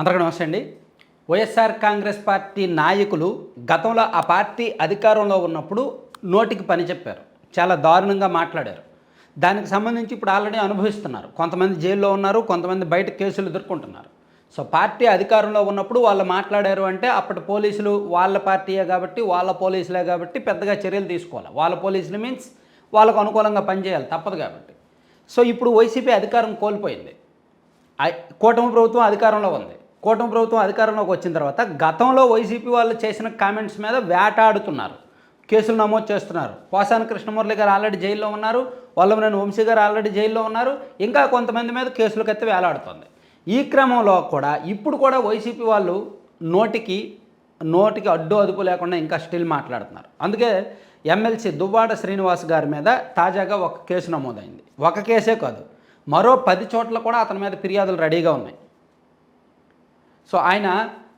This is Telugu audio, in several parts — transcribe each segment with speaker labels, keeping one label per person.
Speaker 1: అందరికీ నమస్తే అండి. వైఎస్ఆర్ కాంగ్రెస్ పార్టీ నాయకులు గతంలో ఆ పార్టీ అధికారంలో ఉన్నప్పుడు నోటికి పని చెప్పారు. చాలా దారుణంగా మాట్లాడారు. దానికి సంబంధించి ఇప్పుడు ఆల్రెడీ అనుభవిస్తున్నారు. కొంతమంది జైల్లో ఉన్నారు కొంతమంది బయట కేసులు ఎదుర్కొంటున్నారు. సో పార్టీ అధికారంలో ఉన్నప్పుడు వాళ్ళు మాట్లాడారు అంటే అప్పటి పోలీసులు వాళ్ళ పార్టీయే కాబట్టి వాళ్ళ పోలీసులే కాబట్టి పెద్దగా చర్యలు తీసుకోవాలి. వాళ్ళ పోలీసులు మీన్స్ వాళ్ళకు అనుకూలంగా పనిచేయాలి తప్పదు కాబట్టి. సో ఇప్పుడు వైసీపీ అధికారం కోల్పోయింది. కూటమి ప్రభుత్వం అధికారంలో ఉంది. కూటమి ప్రభుత్వం అధికారంలోకి వచ్చిన తర్వాత గతంలో వైసీపీ వాళ్ళు చేసిన కామెంట్స్ మీద వేటాడుతున్నారు. కేసులు నమోదు చేస్తున్నారు. పోసాని కృష్ణమురళి గారు ఆల్రెడీ జైల్లో ఉన్నారు. వల్లమనేని వంశీ గారు ఆల్రెడీ జైల్లో ఉన్నారు. ఇంకా కొంతమంది మీద కేసులకు ఎత్తి వేలాడుతుంది. ఈ క్రమంలో కూడా ఇప్పుడు కూడా వైసీపీ వాళ్ళు నోటికి నోటికి అడ్డు అదుపు లేకుండా ఇంకా స్టిల్ మాట్లాడుతున్నారు. అందుకే ఎమ్మెల్సీ దువ్వాడ శ్రీనివాస్ గారి మీద తాజాగా ఒక కేసు నమోదైంది. ఒక కేసే కాదు. మరో పది చోట్ల కూడా అతని మీద ఫిర్యాదులు రెడీగా ఉన్నాయి. సో ఆయన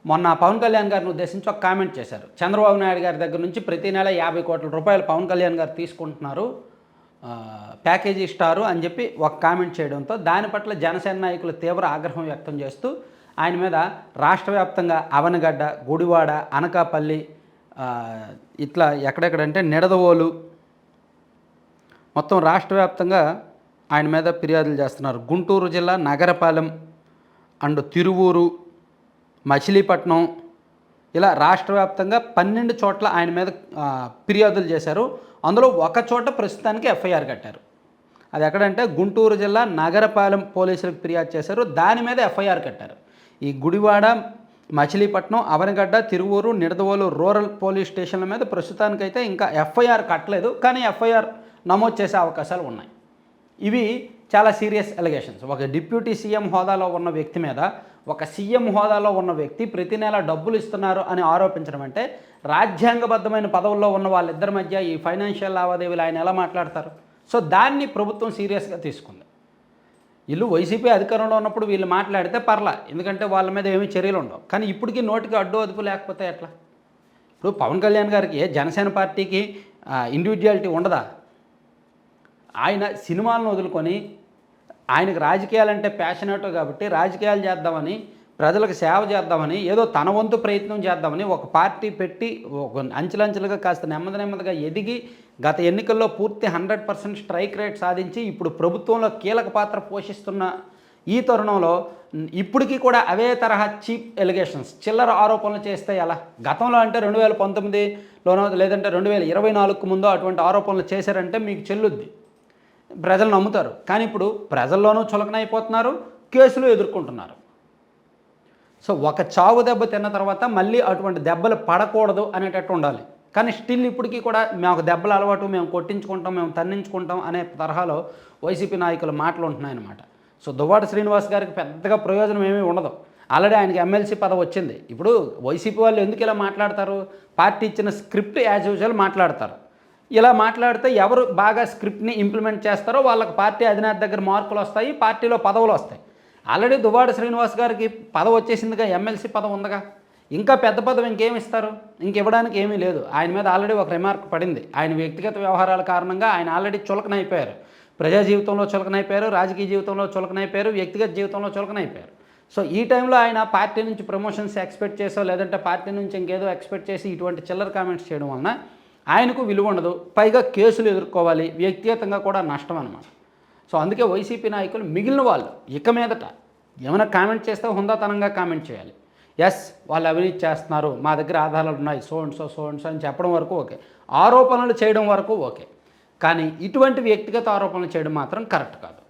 Speaker 1: మొన్న పవన్ కళ్యాణ్ గారిని ఉద్దేశించి ఒక కామెంట్ చేశారు. చంద్రబాబు నాయుడు గారి దగ్గర నుంచి ప్రతి నెల యాభై కోట్ల రూపాయలు పవన్ కళ్యాణ్ గారు తీసుకుంటున్నారు ప్యాకేజీ ఇస్తారు అని చెప్పి ఒక కామెంట్ చేయడంతో దాని పట్ల జనసేన నాయకులు తీవ్ర ఆగ్రహం వ్యక్తం చేస్తూ ఆయన మీద రాష్ట్ర వ్యాప్తంగా అవనగడ్డ గుడివాడ అనకాపల్లి ఇట్లా ఎక్కడెక్కడంటే నిడదవోలు మొత్తం రాష్ట్ర వ్యాప్తంగా ఆయన మీద ఫిర్యాదులు చేస్తున్నారు. గుంటూరు జిల్లా నగరపాలెం అండ్ తిరువూరు మచిలీపట్నం ఇలా రాష్ట్ర వ్యాప్తంగా పన్నెండు చోట్ల ఆయన మీద ఫిర్యాదులు చేశారు. అందులో ఒక చోట ప్రస్తుతానికి ఎఫ్ఐఆర్ కట్టారు. అది ఎక్కడంటే గుంటూరు జిల్లా నగరపాలెం పోలీసులకు ఫిర్యాదు చేశారు. దాని మీద ఎఫ్ఐఆర్ కట్టారు. ఈ గుడివాడ మచిలీపట్నం అవనగడ్డ తిరువూరు నిడదవోలు రూరల్ పోలీస్ స్టేషన్ల మీద ప్రస్తుతానికైతే ఇంకా ఎఫ్ఐఆర్ కట్టలేదు. కానీ ఎఫ్ఐఆర్ నమోదు చేసే అవకాశాలు ఉన్నాయి. ఇవి చాలా సీరియస్ ఎలిగేషన్స్ ఒక డిప్యూటీ సీఎం హోదాలో ఉన్న వ్యక్తి మీద ఒక సీఎం హోదాలో ఉన్న వ్యక్తి ప్రతి నెల డబ్బులు ఇస్తున్నారు అని ఆరోపించడం అంటే రాజ్యాంగబద్ధమైన పదవుల్లో ఉన్న వాళ్ళిద్దరి మధ్య ఈ ఫైనాన్షియల్ లావాదేవీలు ఆయన ఎలా మాట్లాడతారు? సో దాన్ని ప్రభుత్వం సీరియస్గా తీసుకుంది. వీళ్ళు వైసీపీ అధికారంలో ఉన్నప్పుడు వీళ్ళు మాట్లాడితే పర్లా. ఎందుకంటే వాళ్ళ మీద ఏమీ చర్యలు ఉండవు. కానీ ఇప్పటికీ నోటికి అడ్డు అదుపు లేకపోతే ఎట్లా? ఇప్పుడు పవన్ కళ్యాణ్ గారికి జనసేన పార్టీకి ఇండివిజువాలిటీ ఉండదా? ఆయన సినిమాలను వదులుకొని ఆయనకు రాజకీయాలంటే ప్యాషనేట్ కాబట్టి రాజకీయాలు చేద్దామని ప్రజలకు సేవ చేద్దామని ఏదో తన వంతు ప్రయత్నం చేద్దామని ఒక పార్టీ పెట్టి ఒక అంచెలంచెలుగా కాస్త నెమ్మది నెమ్మదిగా ఎదిగి గత ఎన్నికల్లో పూర్తి హండ్రెడ్ పర్సెంట్ స్ట్రైక్ రేట్ సాధించి ఇప్పుడు ప్రభుత్వంలో కీలక పాత్ర పోషిస్తున్న ఈ తరుణంలో ఇప్పటికీ కూడా అవే తరహా చీప్ ఎలిగేషన్స్. చిల్లర ఆరోపణలు చేస్తే ఎలా? గతంలో అంటే రెండు వేల పంతొమ్మిదిలోనో లేదంటే రెండు వేల ఇరవై నాలుగుకు ముందో అటువంటి ఆరోపణలు చేశారంటే మీకు చెల్లుద్ది. ప్రజలు నమ్ముతారు. కానీ ఇప్పుడు ప్రజల్లోనూ చులకనైపోతున్నారు కేసులు ఎదుర్కొంటున్నారు. సో ఒక చావు దెబ్బ తిన్న తర్వాత మళ్ళీ అటువంటి దెబ్బలు పడకూడదు అనేటట్టు ఉండాలి. కానీ స్టిల్ ఇప్పటికీ కూడా మాకు దెబ్బల అలవాటు మేము కొట్టించుకుంటాం మేము తన్నించుకుంటాం అనే తరహాలో వైసీపీ నాయకులు మాటలు ఉంటున్నాయన్నమాట సో దువ్వాడ శ్రీనివాస్ గారికి పెద్దగా ప్రయోజనం ఏమీ ఉండదు. ఆల్రెడీ ఆయనకి ఎమ్మెల్సీ పదవి వచ్చింది. ఇప్పుడు వైసీపీ వాళ్ళు ఎందుకు ఇలా మాట్లాడతారు? పార్టీ ఇచ్చిన స్క్రిప్ట్ యాజ్ యూజువల్ మాట్లాడతారు. ఇలా మాట్లాడితే ఎవరు బాగా స్క్రిప్ట్ని ఇంప్లిమెంట్ చేస్తారో వాళ్ళకి పార్టీ అధినేత దగ్గర మార్కులు వస్తాయి పార్టీలో పదవులు వస్తాయి. ఆల్రెడీ దువ్వాడ శ్రీనివాస్ గారికి పదవి వచ్చేసిందిగా ఎమ్మెల్సీ పదవి ఉందిగా. ఇంకా పెద్ద పదవి ఇంకేమి ఇస్తారు? ఇంకివ్వడానికి ఏమీ లేదు. ఆయన మీద ఆల్రెడీ ఒక రిమార్క్ పడింది. ఆయన వ్యక్తిగత వ్యవహారాల కారణంగా ఆయన ఆల్రెడీ చులకనైపోయారు. ప్రజా జీవితంలో చులకనైపోయారు రాజకీయ జీవితంలో చులకనైపోయారు వ్యక్తిగత జీవితంలో చులకనైపోయారు. సో ఈ టైంలో ఆయన పార్టీ నుంచి ప్రమోషన్స్ ఎక్స్పెక్ట్ చేసో లేదంటే పార్టీ నుంచి ఇంకేదో ఎక్స్పెక్ట్ చేసి ఇటువంటి చిల్లర కామెంట్స్ చేయడం వలన ఆయనకు విలువ ఉండదు. పైగా కేసులు ఎదుర్కోవాలి. వ్యక్తిగతంగా కూడా నష్టం అనమాట సో అందుకే వైసీపీ నాయకులు మిగిలిన వాళ్ళు ఇక మీదట ఏమైనా కామెంట్ చేస్తే హుందాతనంగా కామెంట్ చేయాలి. ఎస్ వాళ్ళు అవినీతి చేస్తున్నారు. మా దగ్గర ఆధారాలు ఉన్నాయి. So and so so and so అని చెప్పడం వరకు ఓకే. ఆరోపణలు చేయడం వరకు ఓకే. కానీ ఇటువంటి వ్యక్తిగత ఆరోపణలు చేయడం మాత్రం కరెక్ట్ కాదు.